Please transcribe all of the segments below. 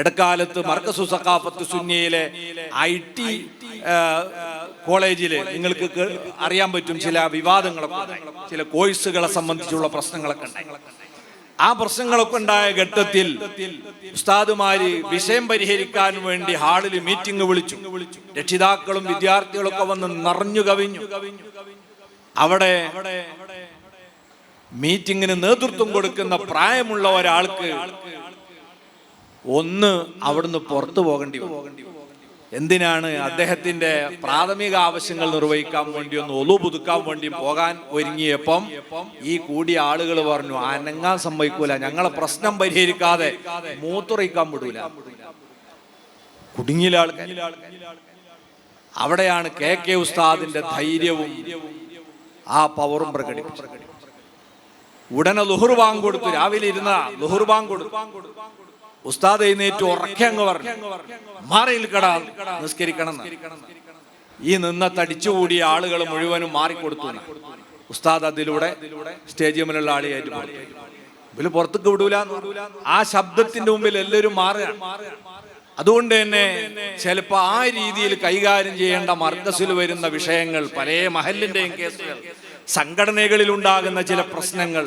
ഇടക്കാലത്ത് മർക്കസു സഖാഫത്ത് സുന്നിയിലെ I T കോളേജിൽ നിങ്ങൾക്ക് അറിയാൻ പറ്റും ചില വിവാദങ്ങളൊക്കെ ചില കോഴ്സുകളെ സംബന്ധിച്ചുള്ള പ്രശ്നങ്ങളൊക്കെ ഉണ്ടായി. ആ പ്രശ്നങ്ങളൊക്കെ ഉണ്ടായ ഘട്ടത്തിൽ ഉസ്താദുമാര് വിഷയം പരിഹരിക്കാൻ വേണ്ടി ഹാളിൽ മീറ്റിംഗ് വിളിച്ചു. രക്ഷിതാക്കളും വിദ്യാർത്ഥികളൊക്കെ വന്ന് നിറഞ്ഞു കവിഞ്ഞു. അവിടെ മീറ്റിങ്ങിന് നേതൃത്വം കൊടുക്കുന്ന പ്രായമുള്ള ഒരാൾക്ക് ഒന്ന് അവിടുന്ന് പുറത്തു പോകേണ്ടി പോകേണ്ടി എന്തിനാണ് അദ്ദേഹത്തിന്റെ പ്രാഥമിക ആവശ്യങ്ങൾ നിർവഹിക്കാൻ വേണ്ടി ഒന്ന് ഒലു പുതുക്കാൻ വേണ്ടി പോകാൻ ഒരുങ്ങിയപ്പം ഈ കൂടിയ ആളുകൾ പറഞ്ഞു അനങ്ങാൻ സമ്മതിക്കൂല ഞങ്ങളെ പ്രശ്നം പരിഹരിക്കാതെ മൂത്തുറയിക്കാൻ വിടൂല. കുടുങ്ങിയ അവിടെയാണ് കെ കെ ഉസ്താദിന്റെ ധൈര്യവും ആ പവറും പ്രകടിപ്പിച്ചു ഉടനെ ലുഹുർ കൊടുത്തു. രാവിലെ ഇരുന്ന ലുഹുർ കൊടുത്തു. ഉസ്താദ് എഴുന്നേറ്റ് ഉറക്കെ അങ്ങ് പറഞ്ഞു മാറിയിൽ കടാ നിസ്കരിക്കണം ഈ നിന്ന തടിച്ചുകൂടിയ ആളുകൾ മുഴുവനും മാറിക്കൊടുത്തു. ഉസ്താദ് അതിലൂടെ സ്റ്റേഡിയമിലുള്ള ആളിയായിട്ട് ഇവർ പുറത്തേക്ക് വിടൂല ആ ശബ്ദത്തിന്റെ മുമ്പിൽ എല്ലാവരും മാറുകയാണ് അതുകൊണ്ട് തന്നെ ചിലപ്പോ ആ രീതിയിൽ കൈകാര്യം ചെയ്യേണ്ട മർദ്ദസിൽ വരുന്ന വിഷയങ്ങൾ പല മഹലിന്റെയും കേസുകൾ. സംഘടനകളിൽ ഉണ്ടാകുന്ന ചില പ്രശ്നങ്ങൾ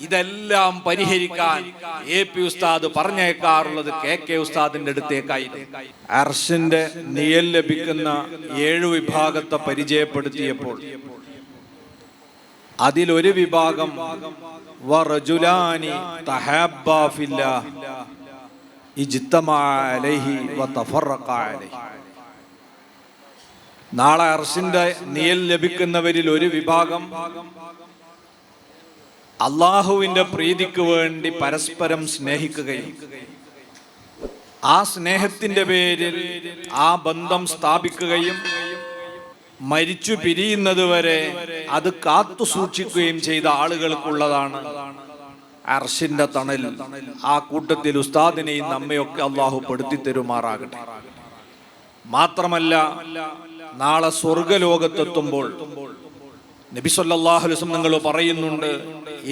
ഇതെല്ലാം പരിഹരിക്കാൻ എ പി ഉസ്താദ് പറഞ്ഞേക്കാറുള്ളത് കെ കെ ഉസ്താദിന്റെ അടുത്തേക്കായിരുന്നു. അർഷിന്റെ നിയൽ ലഭിക്കുന്ന ഏഴ് വിഭാഗത്തെ പരിചയപ്പെടുത്തിയപ്പോൾ അതിലൊരു വിഭാഗം ഇജ്തമാ അലൈഹി വതഫറഖ അലൈഹി. നാളെ അർഷിന്റെ നിയൽ ലഭിക്കുന്നവരിൽ ഒരു വിഭാഗം അള്ളാഹുവിന്റെ പ്രീതിക്ക് വേണ്ടി പരസ്പരം സ്നേഹിക്കുകയും ആ സ്നേഹത്തിന്റെ പേരിൽ ആ ബന്ധം സ്ഥാപിക്കുകയും മരിച്ചു പിരിയുന്നത് വരെ അത് കാത്തു സൂക്ഷിക്കുകയും ചെയ്ത ആളുകൾക്കുള്ളതാണ് അർഷിന്റെ തണൽ. ആ കൂട്ടത്തിൽ ഉസ്താദിനെയും നമ്മയൊക്കെ അള്ളാഹു പെടുത്തി തരുമാറാകട്ടെ. മാത്രമല്ല നാളെ സ്വർഗലോകത്തെത്തുമ്പോൾ നബി സല്ലല്ലാഹു അലൈഹി വസല്ലം നിങ്ങൾ പറയുന്നുണ്ട്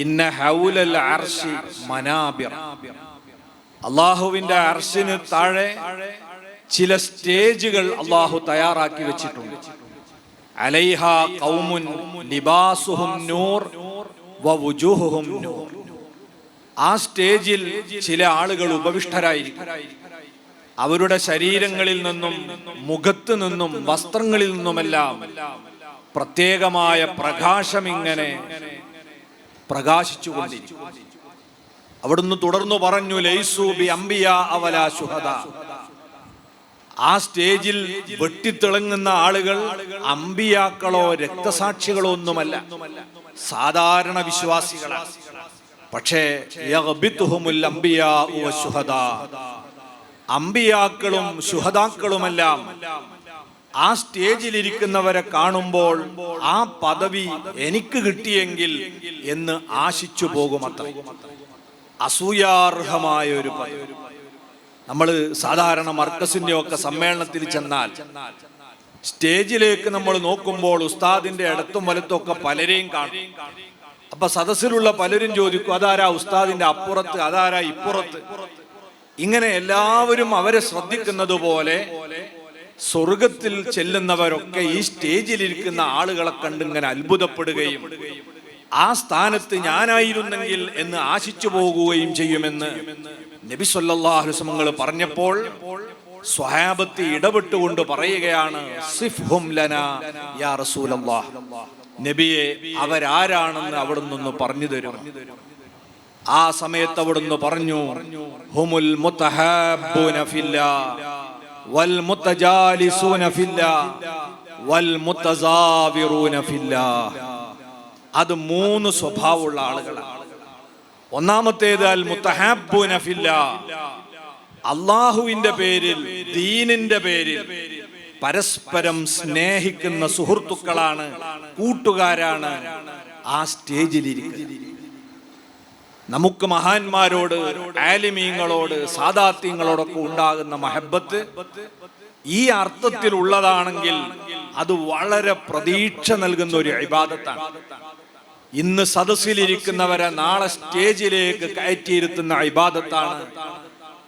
ഇന്ന ഹൗലൽ അർശി മനാബിർ അള്ളാഹുവിന്റെ അർശിന് താഴെ ചില സ്റ്റേജുകൾ അള്ളാഹു തയ്യാറാക്കി വെച്ചിട്ടുണ്ട്. അലൈഹ ഖൗമുൻ ലിബാസുഹും നൂർ നൂർ. ആ സ്റ്റേജിൽ ചില ആളുകൾ ഉപവിഷ്ടരായിരിക്കും. അവരുടെ ശരീരങ്ങളിൽ നിന്നും മുഖത്തു നിന്നും വസ്ത്രങ്ങളിൽ നിന്നുമെല്ലാം പ്രത്യേകമായ പ്രകാശം ഇങ്ങനെ പ്രകാശിച്ചുകൊണ്ടിരിക്കും. അവിടുന്ന് തുടർന്നു പറഞ്ഞു ലൈസൂബി അംബിയ അവല സുഹദ ആ സ്റ്റേജിൽ വെട്ടിത്തിളങ്ങുന്ന ആളുകൾ അമ്പിയാക്കളോ രക്തസാക്ഷികളോ ഒന്നുമല്ല സാധാരണ വിശ്വാസികളാണ്. പക്ഷേ. അമ്പിയാക്കളും ശുഹതാക്കളുമെല്ലാം ആ സ്റ്റേജിലിരിക്കുന്നവരെ കാണുമ്പോൾ ആ പദവി എനിക്ക് കിട്ടിയെങ്കിൽ എന്ന് ആശിച്ചു പോകുമത്ര അസൂയാർഹമായ ഒരു പദവി. നമ്മൾ സാധാരണ മർക്കസിന്റെ ഒക്കെ സമ്മേളനത്തിൽ ചെന്നാൽ സ്റ്റേജിലേക്ക് നമ്മൾ നോക്കുമ്പോൾ ഉസ്താദിന്റെ ഇടത്തും വലത്തും ഒക്കെ പലരെയും കാണും. അപ്പൊ സദസ്സിലുള്ള പലരും ചോദിക്കും അതാരാ ഉസ്താദിന്റെ അപ്പുറത്ത്? അതാരാ ഇപ്പുറത്ത്? ഇങ്ങനെ എല്ലാവരും അവരെ ശ്രദ്ധിക്കുന്നത് പോലെ സ്വർഗത്തിൽ ചെല്ലുന്നവരൊക്കെ ഈ സ്റ്റേജിലിരിക്കുന്ന ആളുകളെ കണ്ട് ഇങ്ങനെ അത്ഭുതപ്പെടുകയും ആ സ്ഥാനത്ത് ഞാനായിരുന്നെങ്കിൽ എന്ന് ആശിച്ചു പോകുകയും ചെയ്യുമെന്ന് നബി സല്ലല്ലാഹുസ്മങ്ങൾ പറഞ്ഞപ്പോൾ സ്വഹാബത്ത് ഇടപെട്ടുകൊണ്ട് പറയുകയാണ് സിഫ്ഹും യാ റസൂലല്ലാഹ്. നബിയെ അവരാരാണെന്ന് അവിടെ നിന്ന് പറഞ്ഞു തരും ആ സമയത്ത് അവിടുന്ന് പറഞ്ഞു വൽ മുത്തജാലിസൂന വൽ മുത്തസാവിറൂന അത് മൂന്ന് സ്വഭാവമുള്ള ആളുകളാണ്. ഒന്നാമത്തേത് അൽ മുത്തഹാബ്ബൂന ഫില്ലാ. അള്ളാഹുവിന്റെ പേരിൽ ദീനിന്റെ പേരിൽ പരസ്പരം സ്നേഹിക്കുന്ന സുഹൃത്തുക്കളാണ് കൂട്ടുകാരാണ് ആ സ്റ്റേജിലിരിക്കുന്നത്. നമുക്ക് മഹാന്മാരോട് ആലിമീങ്ങളോട് സാദാത്യങ്ങളോടൊക്കെ ഉണ്ടാകുന്ന മഹബത്ത് ഈ അർത്ഥത്തിലുള്ളതാണെങ്കിൽ അത് വളരെ പ്രതീക്ഷ നൽകുന്ന ഒരു ഇബാദത്താണ്. ഇന്ന് സദസ്സിലിരിക്കുന്നവരെ നാളെ സ്റ്റേജിലേക്ക് കയറ്റിയിരുത്തുന്ന ഇബാദത്താണ്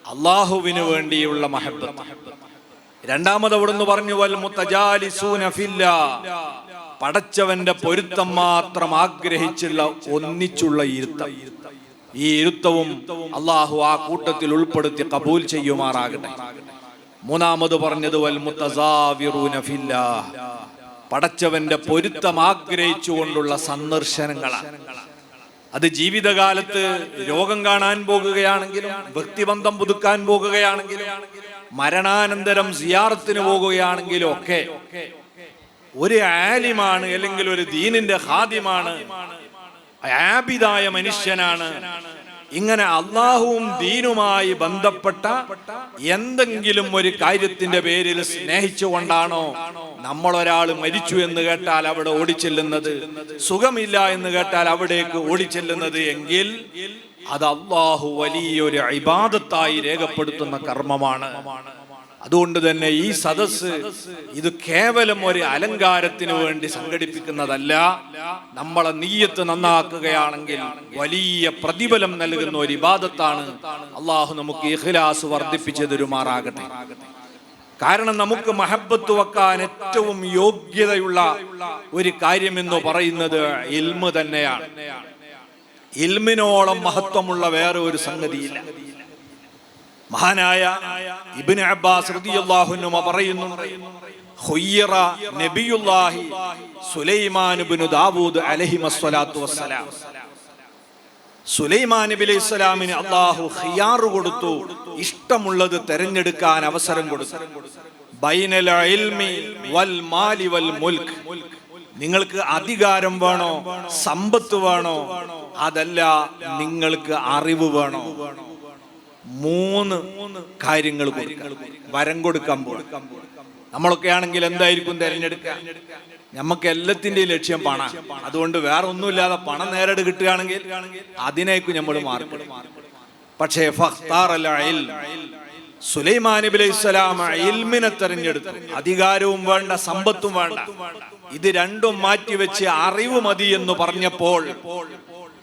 അള്ളാഹുവിന് വേണ്ടിയുള്ള മഹബത്ത്. രണ്ടാമത് അവിടുന്ന് പറഞ്ഞു വൽ മുത്തജാലിസൂന ഫില്ലാ. പടച്ചവന്റെ പൊരുത്തം മാത്രം ആഗ്രഹിച്ചുള്ള ഒന്നിച്ചുള്ള ഇരുത്തം. ഈ ഇരുത്തവും അള്ളാഹു ആ കൂട്ടത്തിൽ ഉൾപ്പെടുത്തി കബൂൽ ചെയ്യുമാറാകട്ടെ. മൂന്നാമത് പറഞ്ഞത് പടച്ചവന്റെ പൊരുത്തം ആഗ്രഹിച്ചുകൊണ്ടുള്ള സന്ദർശനങ്ങളാണ്. അത് ജീവിതകാലത്ത് രോഗം കാണാൻ പോകുകയാണെങ്കിലും വ്യക്തിബന്ധം പുതുക്കാൻ പോകുകയാണെങ്കിലും മരണാനന്തരം സിയാറത്തിന് പോകുകയാണെങ്കിലും ഒക്കെ ഒരു ആലിമാണ് അല്ലെങ്കിൽ ഒരു ദീനിന്റെ ഹാദ്യമാണ് ആബിദായ മനുഷ്യനാണ്. ഇങ്ങനെ അള്ളാഹുവും ദീനുമായി ബന്ധപ്പെട്ട എന്തെങ്കിലും ഒരു കാര്യത്തിന്റെ പേരിൽ സ്നേഹിച്ചുകൊണ്ടാണോ നമ്മൾ ഒരാൾ മരിച്ചു എന്ന് കേട്ടാൽ അവിടെ ഓടിച്ചെല്ലുന്നത്? സുഖമില്ല എന്ന് കേട്ടാൽ അവിടേക്ക് ഓടിച്ചെല്ലുന്നത് എങ്കിൽ അത് അള്ളാഹു വലിയൊരു ഇബാദത്തായി രേഖപ്പെടുത്തുന്ന കർമ്മമാണ്. അതുകൊണ്ട് തന്നെ ഈ സദസ് ഇത് കേവലം ഒരു അലങ്കാരത്തിന് വേണ്ടി സംഘടിപ്പിക്കുന്നതല്ല. നമ്മളെ നീയത്ത് നന്നാക്കുകയാണെങ്കിൽ വലിയ പ്രതിഫലം നൽകുന്ന ഒരു ഇബാദത്താണ് അള്ളാഹു നമുക്ക് ഇഖ്ലാസ് വർദ്ധിപ്പിച്ചു തരുമാറാകട്ടെ. കാരണം നമുക്ക് മഹബത്ത് വെക്കാൻ ഏറ്റവും യോഗ്യതയുള്ള ഒരു കാര്യമെന്ന് പറയുന്നത് ഇൽമ് തന്നെയാണ്. ഇൽമിനോളം മഹത്വമുള്ള വേറെ ഒരു സംഗതിയില്ല. മഹാനായ ഇബ്നു അബ്ബാസ് റളിയല്ലാഹുനുമ പറയുന്നുണ്ട് സുലൈമാൻ ഇബ്നു ദാവൂദ് അലൈഹിമസ്സലാത്തു വസ്സലാം. സുലൈമാൻ ഖിയാറ് കൊടുത്തു ഇഷ്ടമുള്ളത് തെരഞ്ഞെടുക്കാൻ അവസരം കൊടുത്തു. ബൈനൽ ഇൽമി വൽ മാലി വൽ നിങ്ങൾക്ക് അധികാരം വേണോ? സമ്പത്ത് വേണോ? അതല്ല നിങ്ങൾക്ക് അറിവ് വേണോ? മൂന്ന് കാര്യങ്ങൾ വരം കൊടുക്കാൻ പോകും നമ്മളൊക്കെ ആണെങ്കിൽ എന്തായിരിക്കും തിരഞ്ഞെടുക്കുക? നമുക്ക് എല്ലാത്തിന്റെയും ലക്ഷ്യം പണം അതുകൊണ്ട് വേറെ ഒന്നുമില്ലാതെ പണം നേരിട്ട് കിട്ടുകയാണെങ്കിൽ അതിനേക്കും നമ്മൾ മാർക്ക് പക്ഷേ. സുലൈമാൻ ഇൽമിനെ തെരഞ്ഞെടുത്തു. അധികാരവും വേണ്ട സമ്പത്തും വേണ്ട. ഇത് രണ്ടും മാറ്റിവെച്ച് അറിവ് മതി എന്ന് പറഞ്ഞപ്പോൾ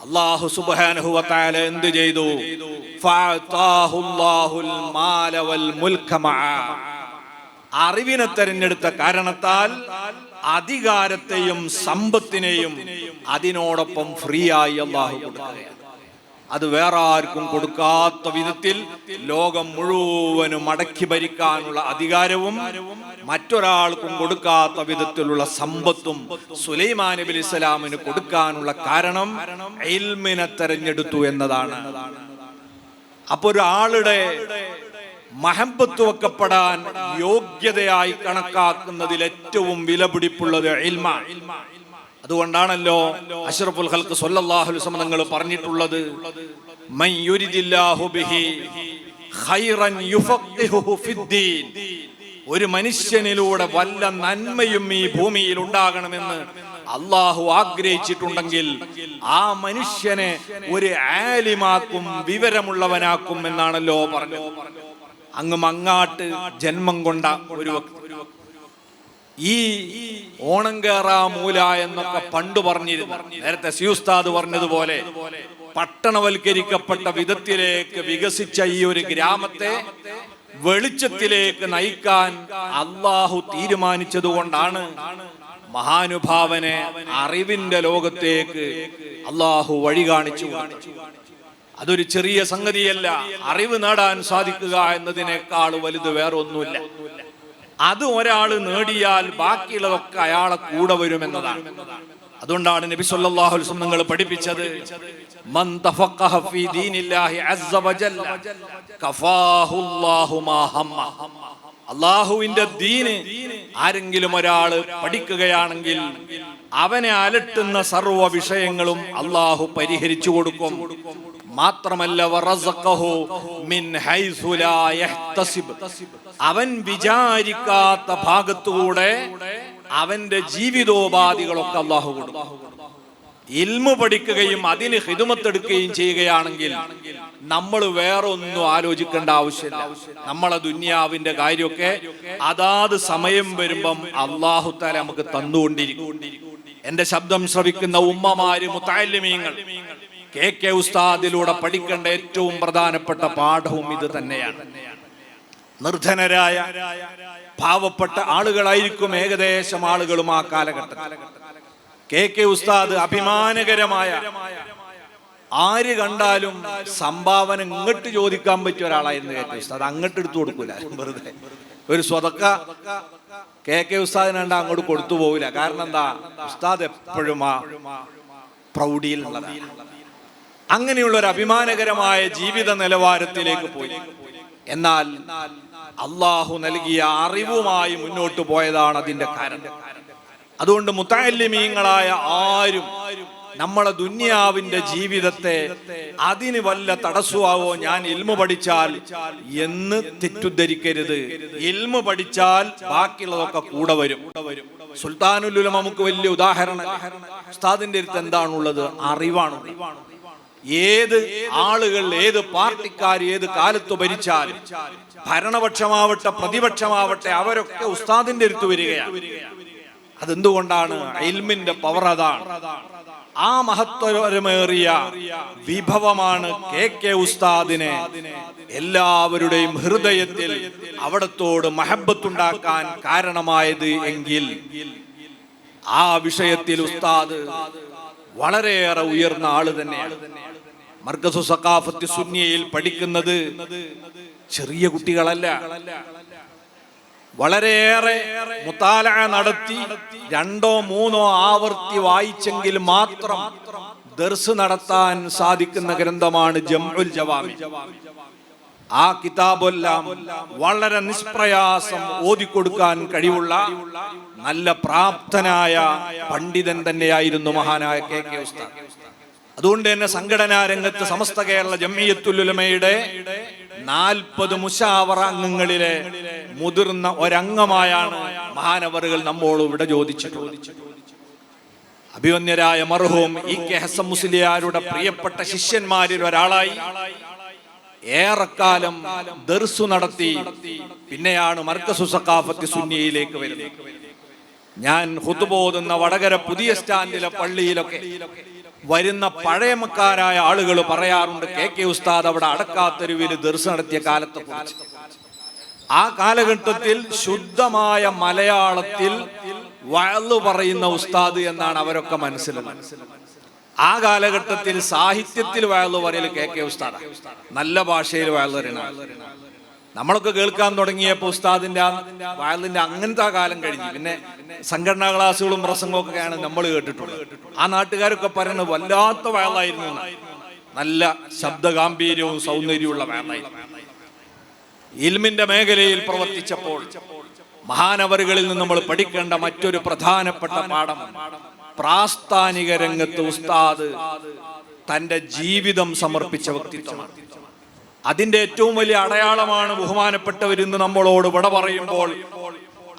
അള്ളാഹു സുബ്ഹാനഹു വതആല എന്ത് ചെയ്തു. അറിവിനെ തെരഞ്ഞെടുത്ത കാരണത്താൽ അധികാരത്തെയും സമ്പത്തിനെയും അതിനോടൊപ്പം ഫ്രീ ആയി അള്ളാഹു കൊടുക്കുകയാണ് അത് വേറെ ആർക്കും കൊടുക്കാത്ത വിധത്തിൽ ലോകം മുഴുവനും അടക്കി ഭരിക്കാനുള്ള അധികാരവും മറ്റൊരാൾക്കും കൊടുക്കാത്ത വിധത്തിലുള്ള സമ്പത്തും സുലൈമാൻ നബി ഇസ്ലാമിന് കൊടുക്കാനുള്ള കാരണം ഇൽമിനെ തെരഞ്ഞെടുത്തു എന്നതാണ്. അപ്പൊ ഒരാളുടെ മഹമ്പത്ത് വെക്കപ്പെടാൻ യോഗ്യതയായി കണക്കാക്കുന്നതിൽ ഏറ്റവും വിലപിടിപ്പുള്ളത് ഇൽമ. അതുകൊണ്ടാണല്ലോ അഷറഫുൽ ഹൽക്ക് അലൈഹി വസല്ലം തങ്ങൾ പറഞ്ഞിട്ടുള്ളത് ബിഹി ഖൈറൻ ഫിദ്ദീൻ ഒരു മനുഷ്യനിലൂടെ വല്ല നന്മയും ഈ ഭൂമിയിൽ ഉണ്ടാകണമെന്ന് അള്ളാഹു ആഗ്രഹിച്ചിട്ടുണ്ടെങ്കിൽ ആ മനുഷ്യനെ ഒരു ആലിമാക്കും വിവരമുള്ളവനാക്കും എന്നാണല്ലോ പറഞ്ഞു അങ്ങ് മങ്ങാട്ട് ജന്മം കൊണ്ട ഒരു വ്യക്തി ഈ ഓണം കേറാ മൂല എന്നൊക്കെ പണ്ട് പറഞ്ഞിരുന്നു. നേരത്തെ സിയുസ്താദ് പറഞ്ഞതുപോലെ പട്ടണവൽക്കരിക്കപ്പെട്ട വിധത്തിലേക്ക് വികസിച്ച ഈ ഒരു ഗ്രാമത്തെ വെളിച്ചത്തിലേക്ക് നയിക്കാൻ അള്ളാഹു തീരുമാനിച്ചതുകൊണ്ടാണ് മഹാനുഭാവനെ അറിവിന്റെ ലോകത്തേക്ക് അള്ളാഹു വഴി കാണിച്ചു. അതൊരു ചെറിയ സംഗതിയല്ല. അറിവ് നേടാൻ സാധിക്കുക എന്നതിനേക്കാൾ വലുത് വേറെ ഒന്നുമില്ല അത് ഒരാൾ നേടിയാൽ ബാക്കിയുള്ളതൊക്കെ അയാളെ കൂടെ വരുമെന്നതാണ് അതുകൊണ്ടാണ് നബി സല്ലല്ലാഹു അലൈഹി വസല്ലം നിങ്ങൾ പഠിപ്പിച്ചത് മൻ തഫഖഹ ഫീ ദീനില്ലാഹി അസ്സ വജല്ല കഫാഹു അല്ലാഹു മാ ഹമ്മ. അള്ളാഹുവിന്റെ ദീന് ആരെങ്കിലും ഒരാൾ പഠിക്കുകയാണെങ്കിൽ അവനെ അലട്ടുന്ന സർവ വിഷയങ്ങളും അള്ളാഹു പരിഹരിച്ചു കൊടുക്കും. മാത്രമല്ല. അവൻ വിചാരിക്കാത്ത ഭാഗത്തുകൂടെ അവന്റെ ജീവിതോപാധികളൊക്കെ അള്ളാഹു കൊടുക്കും. ഇൽമു പഠിക്കുകയും അതിന് ഹിതുമത്തെടുക്കുകയും ചെയ്യുകയാണെങ്കിൽ നമ്മൾ വേറെ ഒന്നും ആലോചിക്കേണ്ട ആവശ്യമില്ല. നമ്മളെ ദുന്യാവിന്റെ കാര്യമൊക്കെ അതാത് സമയം വരുമ്പം അള്ളാഹു താല നമുക്ക് തന്നുകൊണ്ടിരിക്കും. എന്റെ ശബ്ദം ശ്രവിക്കുന്ന ഉമ്മമാര് മുത്താലിമീങ്ങൾ കെ കെ ഉസ്താദിലൂടെ പഠിക്കേണ്ട ഏറ്റവും പ്രധാനപ്പെട്ട പാഠവും ഇത് തന്നെയാണ്. നിർധനരായ പാവപ്പെട്ട ആളുകളായിരിക്കും ഏകദേശം ആളുകളും ആ കാലഘട്ടത്തിൽ. കെ കെ ഉസ്താദ് അഭിമാനകരമായ ആര് കണ്ടാലും സംഭാവന ഇങ്ങോട്ട് ചോദിക്കാൻ പറ്റിയ ഒരാളായിരുന്നു കെ കെ ഉസ്താദ്. അങ്ങോട്ട് എടുത്തു കൊടുക്കൂല. വെറുതെ. ഒരു സ്വതക്ക കെ കെ ഉസ്താദിന് അങ്ങോട്ട് കൊടുത്തു പോവില്ല. കാരണം എന്താ? ഉസ്താദ് എപ്പോഴും ആ പ്രൗഢിയിലുള്ളതാണ്. അങ്ങനെയുള്ള ഒരു അഭിമാനകരമായ ജീവിത നിലവാരത്തിലേക്ക് പോയി. എന്നാൽ അള്ളാഹു നൽകിയ അറിവുമായി മുന്നോട്ട് പോയതാണ് അതിന്റെ കാരണം. അതുകൊണ്ട് മുത്താലിമീങ്ങളായ ആരും നമ്മളെ ദുന്യാവിന്റെ ജീവിതത്തെ അതിന് വല്ല തടസ്സമാവോ ഞാൻ ഇൽമു പഠിച്ചാൽ എന്ന് തെറ്റുദ്ധരിക്കരുത്. ഇൽമു പഠിച്ചാൽ ബാക്കിയുള്ളതൊക്കെ കൂടെ വരും. സുൽത്താനുലുലമ നമുക്ക് വലിയ ഉദാഹരണം. ഉസ്താദിന്റെ അടുത്ത് എന്താണുള്ളത്? അറിവാണ്. ഏത് ആളുകൾ ഏത് പാർട്ടിക്കാർ ഏത് കാലത്ത് ഭരിച്ചാലും ഭരണപക്ഷമാവട്ടെ പ്രതിപക്ഷമാവട്ടെ അവരൊക്കെ ഉസ്താദിന്റെ അടുത്ത് വരികയാണ്. അതെന്തുകൊണ്ടാണ്? അയൽമിന്റെ പവർ അതാണ്. ആ മഹത്വരമേറിയ വിഭവമാണ് കെ കെ ഉസ്താദിനെ എല്ലാവരുടെയും ഹൃദയത്തിൽ അവിടത്തോട് മഹബത്തുണ്ടാക്കാൻ കാരണമായത് എങ്കിൽ ആ വിഷയത്തിൽ ഉസ്താദ് വളരെയേറെ ഉയർന്ന ആൾ തന്നെയാണ്. മർക്കസു സഖാഫത്തി സുന്നിയയിൽ പഠിക്കുന്നത് ചെറിയ കുട്ടികളല്ല. വളരെയേറെ മുത്താല നടത്തി രണ്ടോ മൂന്നോ ആവർത്തി വായിച്ചെങ്കിൽ മാത്രം ദർസ് നടത്താൻ സാധിക്കുന്ന ഗ്രന്ഥമാണ് ജംഉൽ ജവാമി. ആ കിതാബെല്ലാം വളരെ നിഷ്പ്രയാസം ഓതിക്കൊടുക്കാൻ കഴിവുള്ള നല്ല പ്രാപ്തനായ പണ്ഡിതൻ തന്നെയായിരുന്നു മഹാനായ കെ കെ ഉസ്താദ്. അതുകൊണ്ട് തന്നെ സംഘടനാ രംഗത്ത് സമസ്ത കേരള ജമ്മിയത്തുലുലമയുടെ നാൽപ്പത് മുഷാവറ അംഗങ്ങളിലെ മുതിർന്ന ഒരംഗമായാണ് മഹാനവറുകൾ നമ്മോട് ഇവിടെ ചോദിച്ചിട്ടുള്ളത്. അഭിമന്യരായ മർഹൂം ഇ കെ ഹസൻ മുസ്ലിയാരുടെ പ്രിയപ്പെട്ട ശിഷ്യന്മാരിൽ ഒരാളായി ഏറെക്കാലം ദർസു നടത്തി പിന്നെയാണ് മർക്കസു സക്കാഫത്ത് സുന്നിയയിലേക്ക് വരുന്നത്. ഞാൻ ഹുതുബോതുന്ന വടകര പുതിയ സ്റ്റാൻഡിലെ പള്ളിയിലൊക്കെ വരുന്ന പഴയമക്കാരായ ആളുകൾ പറയാറുണ്ട് കെ. കെ. ഉസ്താദ് അവിടെ അടക്കാത്തെരുവിൽ ദർശനം നടത്തിയ കാലത്തെ കുറിച്ച് ആ കാലഘട്ടത്തിൽ ശുദ്ധമായ മലയാളത്തിൽ വളു പറയുന്ന ഉസ്താദ് എന്നാണ് അവരൊക്കെ മനസ്സിലാക്കുന്നത് ആ കാലഘട്ടത്തിൽ സാഹിത്യത്തിൽ വയലു പറയൽ കെ. കെ. ഉസ്താദ്. നല്ല ഭാഷയിൽ വയലു പറയുന്ന നമ്മളൊക്കെ കേൾക്കാൻ തുടങ്ങിയപ്പോൾ ഉസ്താദിന്റെ വയലിന്റെ അങ്ങനത്തെ കാലം കഴിഞ്ഞു. പിന്നെ സംഘടനാ ക്ലാസ്സുകളും പ്രസംഗവും ഒക്കെയാണ് നമ്മൾ കേട്ടിട്ടുള്ളത്. ആ നാട്ടുകാരൊക്കെ പറയുന്നത് വല്ലാത്ത വയലായിരുന്നു നല്ല നല്ല ഗാംഭീര്യവും സൗന്ദര്യമുള്ള വയലായിരുന്നു. ഇൽമിന്റെ മേഖലയിൽ പ്രവർത്തിച്ചപ്പോൾ മഹാനവറുകളിൽ നിന്ന് നമ്മൾ പഠിക്കേണ്ട മറ്റൊരു പ്രധാനപ്പെട്ട പാഠം പ്രാസ്ഥാനിക രംഗത്ത് ഉസ്താദ് തന്റെ ജീവിതം സമർപ്പിച്ച വ്യക്തിത്വമാണ്. അതിന്റെ ഏറ്റവും വലിയ അടയാളമാണ് ബഹുമാനപ്പെട്ടവർ ഇന്ന് നമ്മളോട് വിട പറയുമ്പോൾ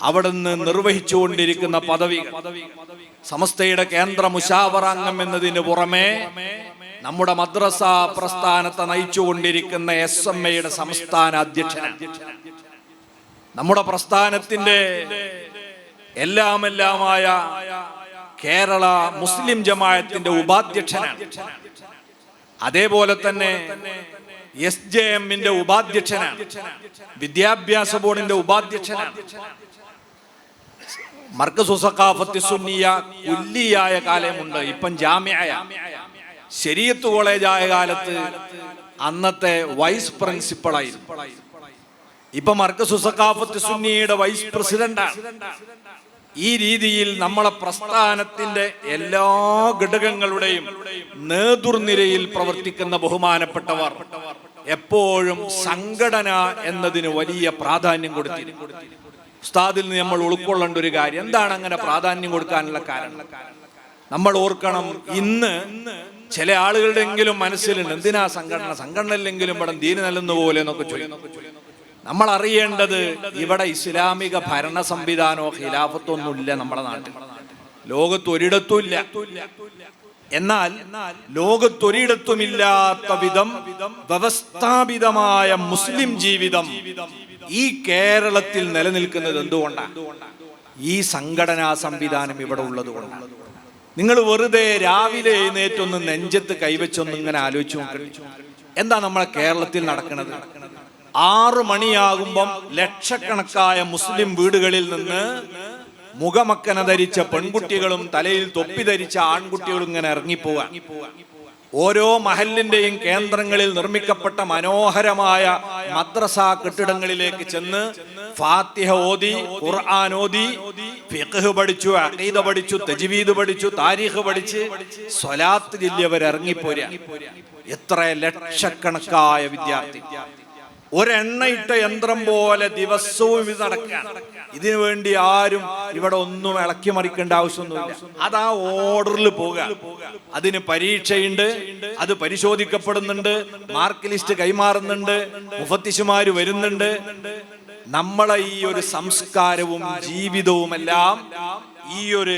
അവിടുന്ന് നിർവഹിച്ചുകൊണ്ടിരിക്കുന്ന പദവി. സമസ്തയുടെ കേന്ദ്ര മുഷാവറാംഗം എന്നതിന് പുറമെ നമ്മുടെ മദ്രസ പ്രസ്ഥാനത്തെ നയിച്ചുകൊണ്ടിരിക്കുന്ന എസ് എം എയുടെ സംസ്ഥാന അധ്യക്ഷൻ നമ്മുടെ പ്രസ്ഥാനത്തിന്റെ എല്ലാമെല്ലാമായ കേരള മുസ്ലിം ജമായത്തിന്റെ ഉപാധ്യക്ഷനാണ്. അതേപോലെ തന്നെ എസ് ജെ എമ്മിന്റെ ഉപാധ്യക്ഷനാണ്. വിദ്യാഭ്യാസ ബോർഡിന്റെ ഉപാധ്യക്ഷനാണ്. മർക്കസു സഖാഫത്ത് സുന്നിയ ഉല്ലിയായ കാലമുണ്ട്. ഇപ്പം ജാമ്യായ. ശരീഅത്ത് കോളേജായ കാലത്ത് അന്നത്തെ വൈസ് പ്രിൻസിപ്പളായി ഇപ്പൊ മർക്കസു സഖാഫത്ത് സുന്നിയുടെ വൈസ് പ്രസിഡന്റാണ്. ഈ രീതിയിൽ നമ്മളെ പ്രസ്ഥാനത്തിന്റെ എല്ലാ ഘടകങ്ങളുടെയും നേതൃനിരയിൽ പ്രവർത്തിക്കുന്ന ബഹുമാനപ്പെട്ടവർ. എപ്പോഴും സംഘടന എന്നതിന് വലിയ പ്രാധാന്യം കൊടുത്തിരുന്നു. ഉസ്താദിൽ നിന്ന് നമ്മൾ ഉൾക്കൊള്ളേണ്ട ഒരു കാര്യം എന്താണ് അങ്ങനെ പ്രാധാന്യം കൊടുക്കാനുള്ള കാരണം? നമ്മൾ ഓർക്കണം ഇന്ന് ചില ആളുകളുടെയെങ്കിലും മനസ്സിലുണ്ട് എന്തിനാ സംഘടന? സംഘടനയിലെങ്കിലും ഇവിടെ ദീന് നൽകുന്ന പോലെ എന്നൊക്കെ നമ്മൾ അറിയേണ്ടത് ഇവിടെ ഇസ്ലാമിക ഭരണ സംവിധാനമോ ഖിലാഫത്തോ ഒന്നുമില്ല നമ്മുടെ നാട്ടിൽ. ലോകത്ത് ഒരിടത്തും ഇല്ല. എന്നാൽ ലോകത്തൊരിടത്തുമില്ലാത്ത വിധം വ്യവസ്ഥാപിതമായ മുസ്ലിം ജീവിതം ഈ കേരളത്തിൽ നിലനിൽക്കുന്നത് എന്തുകൊണ്ടാണ്? ഈ സംഘടനാ സംവിധാനം ഇവിടെ ഉള്ളത് കൊണ്ടാണ്. നിങ്ങൾ വെറുതെ രാവിലെ എഴുന്നേറ്റൊന്ന് നെഞ്ചത്ത് കൈവച്ചൊന്ന് ഇങ്ങനെ ആലോചിച്ചു എന്താ നമ്മളെ കേരളത്തിൽ നടക്കുന്നത്? ആറു മണിയാകുമ്പം ലക്ഷക്കണക്കായ മുസ്ലിം വീടുകളിൽ നിന്ന് മുഖമക്കന ധരിച്ച പെൺകുട്ടികളും തലയിൽ തൊപ്പി ധരിച്ച ആൺകുട്ടികളും ഇങ്ങനെ ഇറങ്ങിപ്പോവാൻ. ഓരോ മഹലിന്റെയും കേന്ദ്രങ്ങളിൽ നിർമ്മിക്കപ്പെട്ട മനോഹരമായ മദ്രസ കെട്ടിടങ്ങളിലേക്ക് ചെന്ന് ഫാത്തിഹ ഓതി ഖുർആൻ ഓതി ഫിഖ് പഠിച്ചു അഖീദ പഠിച്ചു തജ്വീദ് പഠിച്ചു താരീഖ് പഠിച്ച് സ്വലാത്ത് ചൊല്ലിയവർ ഇറങ്ങിപ്പോരാ എത്ര ലക്ഷക്കണക്കായ വിദ്യാർത്ഥി. ഒരെണ്ണയിട്ട യന്ത്രം പോലെ ദിവസവും ഇത് നടക്കുകയാണ്. ഇതിനു വേണ്ടി ആരും ഇവിടെ ഒന്നും ഇളക്കി മറിക്കേണ്ട ആവശ്യമൊന്നുമില്ല. അതാ ഓർഡറിൽ പോകുക അതിന് പരീക്ഷയുണ്ട് അത് പരിശോധിക്കപ്പെടുന്നുണ്ട് മാർക്ക് ലിസ്റ്റ് കൈമാറുന്നുണ്ട് മുഫത്തിശുമാര് വരുന്നുണ്ട്. നമ്മളെ ഈ ഒരു സംസ്കാരവും ജീവിതവും എല്ലാം ഈ ഒരു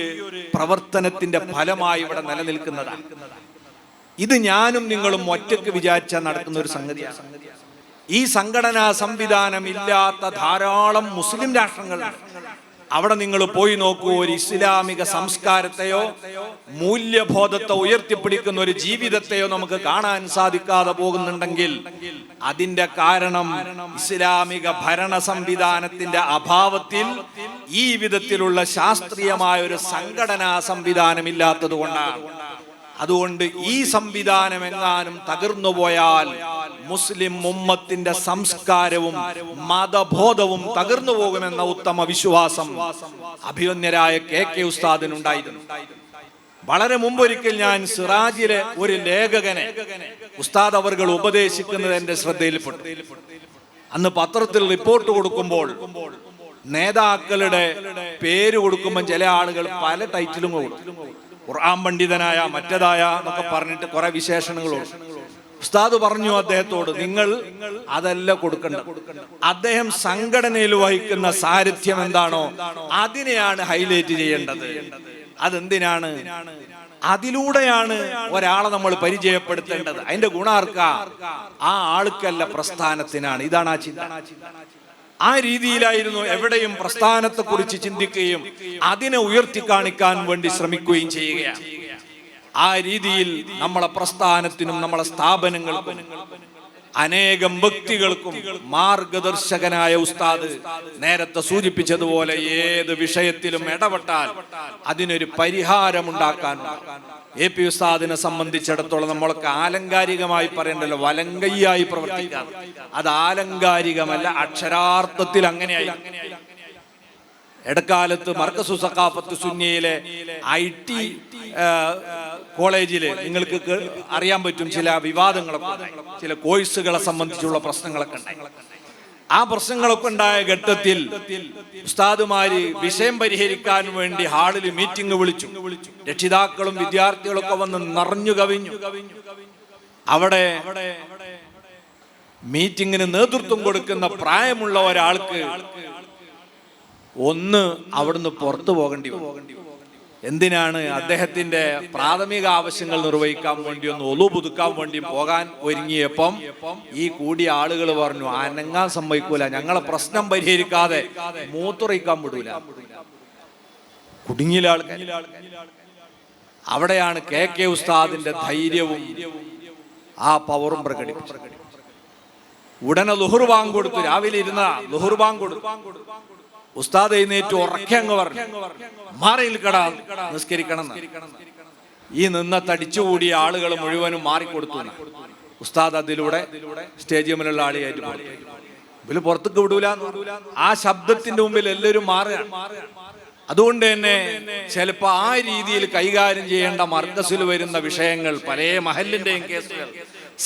പ്രവർത്തനത്തിന്റെ ഫലമായി ഇവിടെ നിലനിൽക്കുന്നതാണ്. ഇത് ഞാനും നിങ്ങളും ഒറ്റയ്ക്ക് വിചാരിച്ചാൽ നടക്കുന്ന ഒരു സംഗതിയാണ്. ഈ സംഘടനാ സംവിധാനം ഇല്ലാത്ത ധാരാളം മുസ്ലിം രാഷ്ട്രങ്ങൾ. അവിടെ നിങ്ങൾ പോയി നോക്കൂ ഒരു ഇസ്ലാമിക സംസ്കാരത്തെയോ മൂല്യബോധത്തെ ഉയർത്തിപ്പിടിക്കുന്ന ഒരു ജീവിതത്തെയോ നമുക്ക് കാണാൻ സാധിക്കാതെ പോകുന്നുണ്ടെങ്കിൽ അതിന്റെ കാരണം ഇസ്ലാമിക ഭരണ സംവിധാനത്തിന്റെ അഭാവത്തിൽ ഈ വിധത്തിലുള്ള ശാസ്ത്രീയമായ ഒരു സംഘടനാ സംവിധാനം ഇല്ലാത്തത് കൊണ്ടാണ്. അതുകൊണ്ട് ഈ സംവിധാനം എങ്ങാനും തകർന്നു പോയാൽ മുസ്ലിം ഉമ്മത്തിന്റെ സംസ്കാരവും മതബോധവും തകർന്നു പോകുമെന്ന ഉത്തമ വിശ്വാസം അഭിമന്യരായ കെ കെ ഉസ്താദിനുണ്ടായിരുന്നു. വളരെ മുമ്പൊരിക്കൽ ഞാൻ സിറാജിലെ ഒരു ലേഖകനെ ഉസ്താദ് അവർകൾ ഉപദേശിക്കുന്നത് എന്റെ ശ്രദ്ധയിൽപ്പെട്ടു. അന്ന് പത്രത്തിൽ റിപ്പോർട്ട് കൊടുക്കുമ്പോൾ നേതാക്കളുടെ പേര് കൊടുക്കുമ്പോൾ ചില ആളുകൾ പല ടൈറ്റിലും കൊടുക്കും. ഖുർആൻ പണ്ഡിതനായ മറ്റേതായ എന്നൊക്കെ പറഞ്ഞിട്ട് കുറെ വിശേഷണങ്ങളുണ്ട്. ഉസ്താദ് പറഞ്ഞു അദ്ദേഹത്തോട് നിങ്ങൾ അതല്ല കൊടുക്കണ്ട. അദ്ദേഹം സംഘടനയിൽ വഹിക്കുന്ന സാരഥ്യം എന്താണോ അതിനെയാണ് ഹൈലൈറ്റ് ചെയ്യേണ്ടത്. അതെന്തിനാണ്? അതിലൂടെയാണ് ഒരാളെ നമ്മൾ പരിചയപ്പെടുത്തേണ്ടത്. അതിന്റെ ഗുണാർക്ക ആ ആൾക്കല്ല പ്രസ്ഥാനത്തിനാണ്. ഇതാണ് ആ ചിന്ത. ആ രീതിയിലായിരുന്നു എവിടെയും പ്രസ്ഥാനത്തെ കുറിച്ച് ചിന്തിക്കുകയും അതിനെ ഉയർത്തി കാണിക്കാൻ വേണ്ടി ശ്രമിക്കുകയും ചെയ്യുകയാണ്. ആ രീതിയിൽ നമ്മളെ പ്രസ്ഥാനത്തിനും നമ്മളെ സ്ഥാപനങ്ങൾക്കും അനേകം വ്യക്തികൾക്കും മാർഗദർശകനായ ഉസ്താദ് നേരത്തെ സൂചിപ്പിച്ചതുപോലെ ഏത് വിഷയത്തിലും ഇടപെട്ടാൽ അതിനൊരു പരിഹാരമുണ്ടാക്കാൻ എ പി ഉസ്താദിനെ സംബന്ധിച്ചിടത്തോളം നമ്മളൊക്കെ ആലങ്കാരികമായി പറയണ്ടല്ലോ വലങ്കയ്യായി പ്രവർത്തിക്കാറ്. അത് ആലങ്കാരികമല്ല അക്ഷരാർത്ഥത്തിൽ അങ്ങനെയായി. ഇടക്കാലത്ത് മർക്കസു സഖാഫത്ത് സുന്നിയിലെ ഐ ടി കോളേജിൽ നിങ്ങൾക്ക് അറിയാൻ പറ്റും ചില വിവാദങ്ങളൊക്കെ. ചില കോഴ്സുകളെ സംബന്ധിച്ചുള്ള പ്രശ്നങ്ങളൊക്കെ ഉണ്ടായി. ആ പ്രശ്നങ്ങളൊക്കെ ഉണ്ടായ ഘട്ടത്തിൽ ഉസ്താദുമാര് വിഷയം പരിഹരിക്കാൻ വേണ്ടി ഹാളിൽ മീറ്റിംഗ് വിളിച്ചു. രക്ഷിതാക്കളും വിദ്യാർത്ഥികളൊക്കെ വന്ന് നിറഞ്ഞു കവിഞ്ഞു. അവിടെ മീറ്റിംഗിന് നേതൃത്വം കൊടുക്കുന്ന പ്രായമുള്ള ഒരാൾക്ക് ഒന്ന് അവിടുന്ന് പുറത്തു പോകേണ്ടി വന്നു. എന്തിനാണ് അദ്ദേഹത്തിന്റെ പ്രാഥമിക ആവശ്യങ്ങൾ നിർവഹിക്കാൻ വേണ്ടി ഒന്ന് ഒലു പുതുക്കാൻ വേണ്ടി പോകാൻ ഒരുങ്ങിയപ്പം ഈ കൂടിയ ആളുകൾ പറഞ്ഞു അനങ്ങാൻ സമ്മതിക്കൂല. ഞങ്ങളെ പ്രശ്നം പരിഹരിക്കാതെ മൂത്തുറയിക്കാൻ വിടൂല. കുടുങ്ങിയ അവിടെയാണ് കെ കെ ഉസ്താദിന്റെ ധൈര്യവും ആ പവറും പ്രകടിപ്പിച്ചത്. ഉടനെ ലുഹുർ വാങ്ങ് കൊടുത്തു രാവിലെ ഇരുന്ന ലുഹുർ വാങ്ങ് കൊടുത്തു ഉസ്താദ് എഴുന്നേറ്റ് ഉറക്കങ്ങ് പറഞ്ഞു. മാറിയിൽ കടാ നിസ്കരിക്കണം. ഈ നിന്ന തടിച്ചുകൂടിയ ആളുകൾ മുഴുവനും മാറിക്കൊടുത്തു. ഉസ്താദ് അതിലൂടെ സ്റ്റേഡിയമിലുള്ള ആളിയായിട്ട് ഇവർ പുറത്തേക്ക് വിടൂല ആ ശബ്ദത്തിന്റെ മുമ്പിൽ എല്ലാവരും മാറുകയാണ്. അതുകൊണ്ട് തന്നെ ചിലപ്പോൾ ആ രീതിയിൽ കൈകാര്യം ചെയ്യേണ്ട മർദ്ദസിൽ വരുന്ന വിഷയങ്ങൾ പല മഹലിന്റെയും കേസുകൾ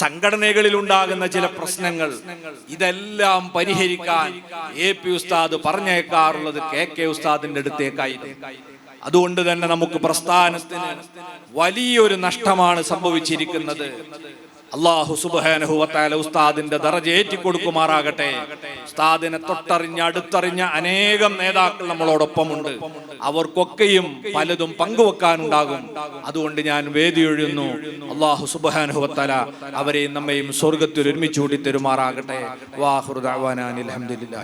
സംഘടനകളിൽ ഉണ്ടാകുന്ന ചില പ്രശ്നങ്ങൾ ഇതെല്ലാം പരിഹരിക്കാൻ എ പി ഉസ്താദ് പറഞ്ഞേക്കാറുള്ളത് കെ കെ ഉസ്താദിന്റെ അടുത്തേക്കായിരുന്നു. അതുകൊണ്ട് തന്നെ നമുക്ക് പ്രസ്ഥാനത്തിന് വലിയൊരു നഷ്ടമാണ് സംഭവിച്ചിരിക്കുന്നത്. അള്ളാഹു സുബാനഹുവത്താല ഉസ്താദിന്റെ ദറജ ഏറ്റിക്കൊടുക്കുമാറാകട്ടെ. ഉസ്താദിനെ തൊട്ടറിഞ്ഞ അടുത്തറിഞ്ഞ അനേകം നേതാക്കൾ നമ്മളോടൊപ്പമുണ്ട്. അവർക്കൊക്കെയും പലതും പങ്കുവെക്കാനുണ്ടാകും. അതുകൊണ്ട് ഞാൻ വേദി ഒഴിയുന്നു അള്ളാഹു സുബാനഹുവത്താല അവരെയും നമ്മയും സ്വർഗത്തിൽ ഒരുമിച്ച് കൂടി തരുമാറാകട്ടെ അലഹമുല്ലാ